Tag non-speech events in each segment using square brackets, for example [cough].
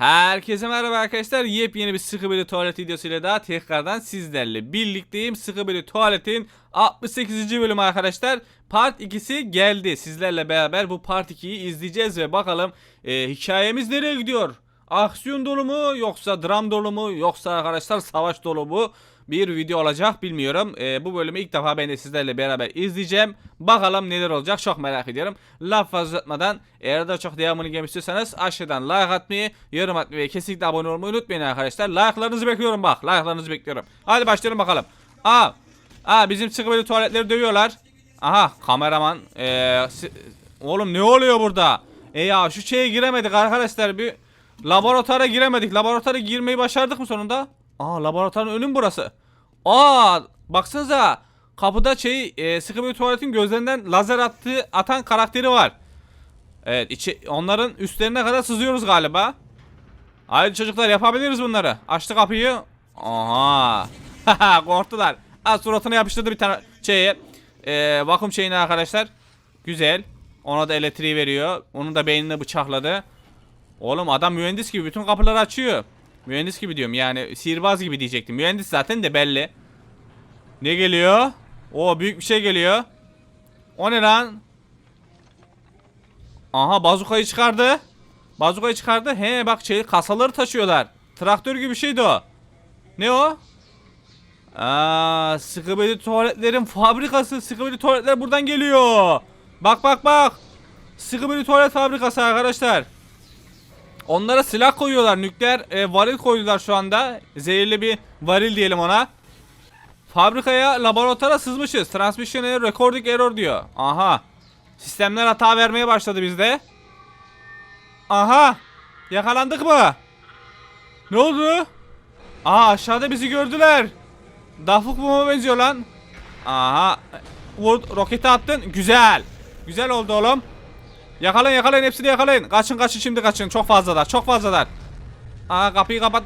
Herkese merhaba arkadaşlar. Yepyeni bir sıkı bir tuvalet videosuyla daha tekrardan sizlerle birlikteyim. Sıkı bir tuvaletin 68. bölümü arkadaşlar. Part 2'si geldi. Sizlerle beraber bu part 2'yi izleyeceğiz ve bakalım e, hikayemiz nereye gidiyor? Aksiyon dolu mu yoksa dram dolu mu yoksa arkadaşlar savaş dolu mu? Bir video olacak bilmiyorum. E, bu bölümü ilk defa ben de sizlerle beraber izleyeceğim. Bakalım neler olacak çok merak ediyorum. Laf fazla uzatmadan eğer daha çok devamını gelmek istiyorsanız aşağıdan like atmayı, yorum atmayı ve kesinlikle abone olmayı unutmayın arkadaşlar. Like'larınızı bekliyorum bak. Like'larınızı bekliyorum. Hadi başlayalım bakalım. Aa, aa bizim sıkı tuvaletleri dövüyorlar. Aha kameraman. Ee, oğlum ne oluyor burada? E ya şu şeye giremedik arkadaşlar bir laboratuvara giremedik. Laboratuvara girmeyi başardık mı sonunda? Aa laboratuvarın önü mü burası? Aa baksanıza kapıda şey e, sıkı bir tuvaletin gözlerinden lazer attığı atan karakteri var. Evet içi, onların üstlerine kadar sızıyoruz galiba. Haydi çocuklar yapabiliriz bunları. Açtı kapıyı. Aha. [laughs] Korktular. Ha suratına yapıştırdı bir tane şeye. E, vakum şeyini arkadaşlar. Güzel. Ona da elektriği veriyor. Onun da beynini bıçakladı. Oğlum adam mühendis gibi bütün kapıları açıyor. Mühendis gibi diyorum yani sihirbaz gibi diyecektim. Mühendis zaten de belli. Ne geliyor? O büyük bir şey geliyor. O ne lan? Aha bazukayı çıkardı. Bazukayı çıkardı. He bak şey kasaları taşıyorlar. Traktör gibi şeydi o. Ne o? Aa, sıkıbeli tuvaletlerin fabrikası. Sıkıbeli tuvaletler buradan geliyor. Bak bak bak. Sıkıbeli tuvalet fabrikası arkadaşlar. Onlara silah koyuyorlar. Nükleer e, varil koydular şu anda. Zehirli bir varil diyelim ona. Fabrikaya, laboratuvara sızmışız. Transmission error, recording error diyor. Aha. Sistemler hata vermeye başladı bizde. Aha. Yakalandık mı? Ne oldu? Aha aşağıda bizi gördüler. Dafuk mu benziyor lan? Aha. Vur, roketi attın. Güzel. Güzel oldu oğlum. Yakalayın yakalayın hepsini yakalayın. Kaçın kaçın şimdi kaçın. Çok fazlalar çok fazlalar. Aa kapıyı kapat.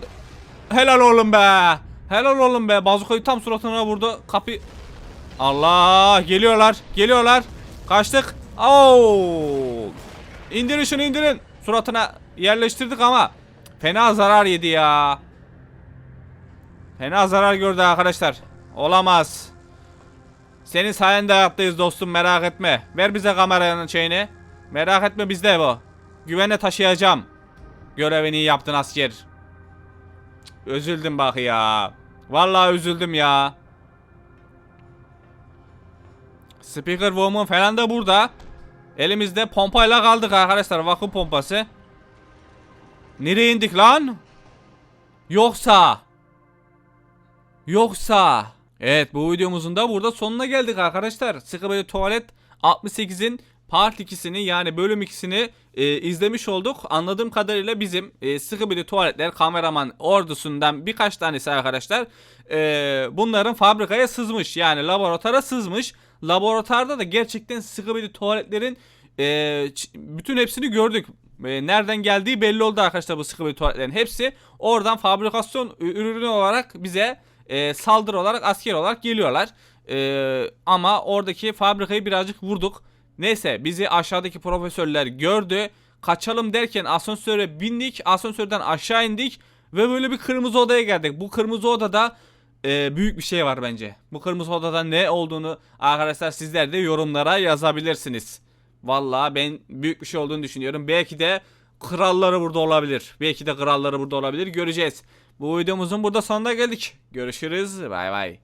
Helal oğlum be. Helal oğlum be. Bazukayı tam suratına vurdu. Kapı. Allah geliyorlar. Geliyorlar. Kaçtık. Oo. İndirin şunu indirin. Suratına yerleştirdik ama fena zarar yedi ya. Fena zarar gördü arkadaşlar. Olamaz. Senin sayende hayattayız dostum merak etme. Ver bize kameranın şeyini. Merak etme bizde bu. Güvene taşıyacağım. Görevini yaptın asker. Cık, Üzüldüm bak ya. Vallahi üzüldüm ya. Speaker Woman falan da burada. Elimizde pompayla kaldık arkadaşlar. Vakum pompası. Nereye indik lan? Yoksa. Yoksa. Evet bu videomuzun da burada sonuna geldik arkadaşlar. Sıkı böyle tuvalet 68'in part 2'sini yani bölüm 2'sini e, izlemiş olduk. Anladığım kadarıyla bizim e, sıkı bir tuvaletler kameraman ordusundan birkaç tanesi arkadaşlar e, bunların fabrikaya sızmış. Yani laboratuvara sızmış. Laboratuvarda da gerçekten sıkı bir tuvaletlerin e, bütün hepsini gördük. E, nereden geldiği belli oldu arkadaşlar bu sıkı bir tuvaletlerin hepsi. Oradan fabrikasyon ürünü olarak bize e, saldırı olarak asker olarak geliyorlar. E, ama oradaki fabrikayı birazcık vurduk. Neyse bizi aşağıdaki profesörler gördü. Kaçalım derken asansöre bindik. Asansörden aşağı indik. Ve böyle bir kırmızı odaya geldik. Bu kırmızı odada e, büyük bir şey var bence. Bu kırmızı odada ne olduğunu arkadaşlar sizler de yorumlara yazabilirsiniz. Vallahi ben büyük bir şey olduğunu düşünüyorum. Belki de kralları burada olabilir. Belki de kralları burada olabilir. Göreceğiz. Bu videomuzun burada sonuna geldik. Görüşürüz. Bay bay.